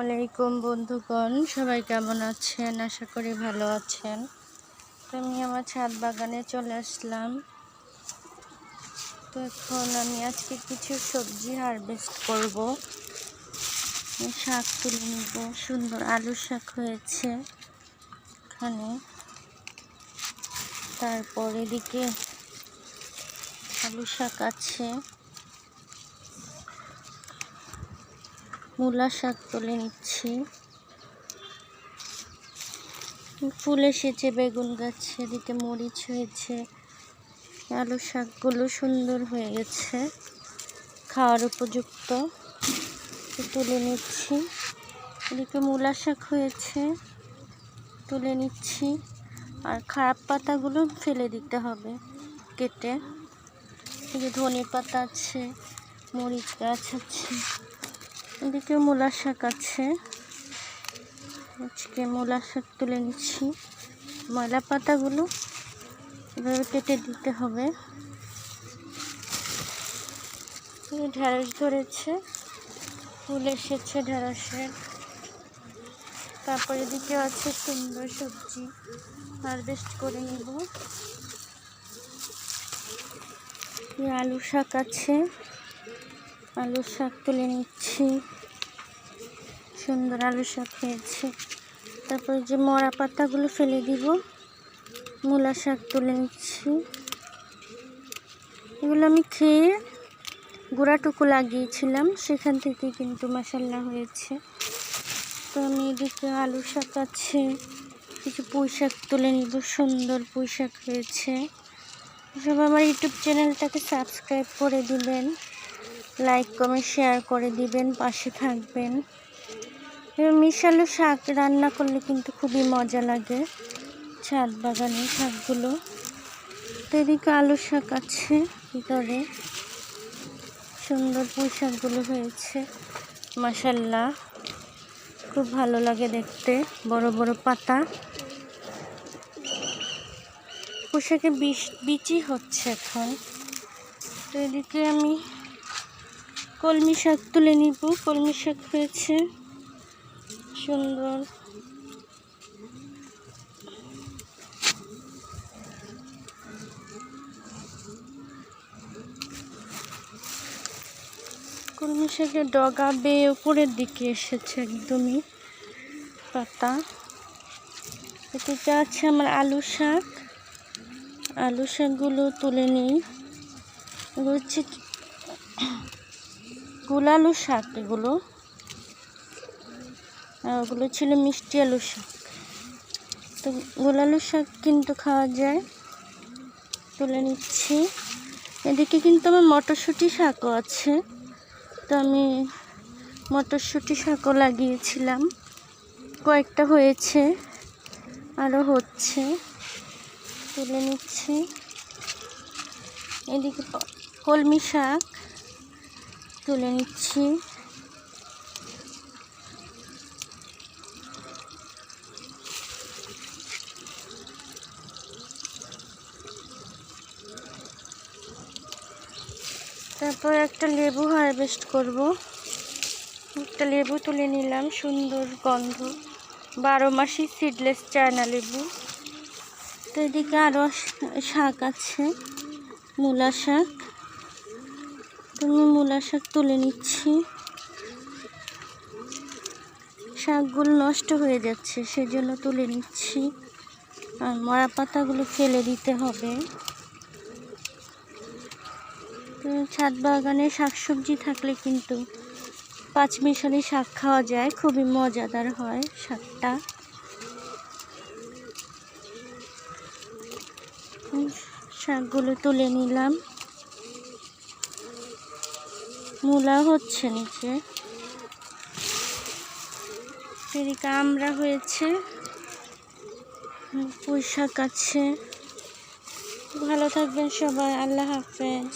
আলাইকুম বন্ধুগণ, সবাই কেমন আছেন? আশা করি ভালো আছেন। তো আমি আমার ছাদ বাগানে চলে আসলাম। তো এখন আমি আজকে কিছু সবজি হারভেস্ট করব। শাক তুলে নিব। সুন্দর আলু শাক হয়েছে এখানে। তারপর এদিকে আলু শাক আছে। মূলা শাক তুলে নিচ্ছি। ফুল এসেছে, বেগুন গাছে, এদিকে মরিচ হয়েছে। আলু শাকগুলো সুন্দর হয়ে গেছে, খাওয়ার উপযুক্ত। তুলে নিচ্ছি। এদিকে মূলা শাক হয়েছে, তুলে নিচ্ছি। আর খারাপ পাতাগুলো ফেলে দিতে হবে কেটে। ধনে পাতা আছে, মরিচ গাছ আছে। এদিকে মূলা শাক আছে। আজকে মূলা শাক তুলে নিচ্ছি। ময়লা পাতাগুলো এভাবে কেটে দিতে হবে। ঢেঁড়স ধরেছে। ফুল এসেছে ঢেঁড়সের। তারপর এদিকে আছে সুন্দর সবজি। হারভেস্ট করে নিব। আলু শাক আছে। আলু শাক তুলে নিচ্ছি। সুন্দর আলু শাক হয়েছে। তারপরে যে মরা পাতাগুলো ফেলে দিব, মূলা শাক তুলে নিচ্ছি। এগুলো আমি খেয়ে গোড়াটুকু লাগিয়েছিলাম, সেখান থেকে কিন্তু মশাল্লা হয়েছে। তো আমি এদিকে আলু শাক আছে, কিছু পুঁই শাক তুলে নিব, সুন্দর পুঁই শাক হয়েছে। সব আমার ইউটিউব চ্যানেলটাকে সাবস্ক্রাইব করে দিবেন। লাইক কমেন্ট শেয়ার করে দিবেন, পাশে থাকবেন। মিশালো শাক রান্না করলে কিন্তু খুবই মজা লাগে, ছাদ বাগানে শাকগুলো। তো এদিকে আলু শাক আছে ভিতরে। সুন্দর পুঁই শাকগুলো হয়েছে মাসাল্লাহ খুব ভালো লাগে দেখতে, বড় বড় পাতা। পোশাকে বিচি হচ্ছে এখন। তো এদিকে আমি কলমি শাক তুলে নিব। কলমি শাক হয়েছে। সুন্দর। কলমি শাকের ডগা বেয়ে উপরের দিকে এসেছে একদমই পাতা। এদিকে আছে আমার আলু শাক। আলু শাকগুলো তুলে নিই। হচ্ছে গুলালু শাক এগুলো। আর ওগুলো ছিল মিষ্টি আলু শাক। তো গোলালু শাক কিন্তু খাওয়া যায়। তুলে নিচ্ছি। এদিকে কিন্তু আমার মটরশুঁটি শাকও আছে। তো আমি মটরশুঁটি শাকও লাগিয়েছিলাম। কয়েকটা হয়েছে, আরও হচ্ছে। তুলে নিচ্ছি। এদিকে কলমি শাক। তুলে নিচ্ছি। তারপর একটা লেবু হারভেস্ট করব। একটা লেবু তুলে নিলাম, সুন্দর গন্ধ। বারো মাসি সিডলেস চায়না লেবু। তো এদিকে আরও শাক আছে, মূলা শাক। তুমি মূলা শাক তুলে নিচ্ছি। শাকগুলো নষ্ট হয়ে যাচ্ছে, সেজন্য তুলে নিচ্ছি। আর মরা পাতাগুলো ফেলে দিতে হবে। ছাদ বাগানে শাকসবজি থাকলে কিন্তু পাঁচ মিশালি শাক খাওয়া যায়, খুবই মজাদার হয় শাকটা। শাকগুলো তুলে নিলাম। মূলা হচ্ছে নিচে। এদিকে আমরা হয়েছে। পুঁই শাক আছে। ভালো থাকবেন সবাই আল্লাহ হাফেজ।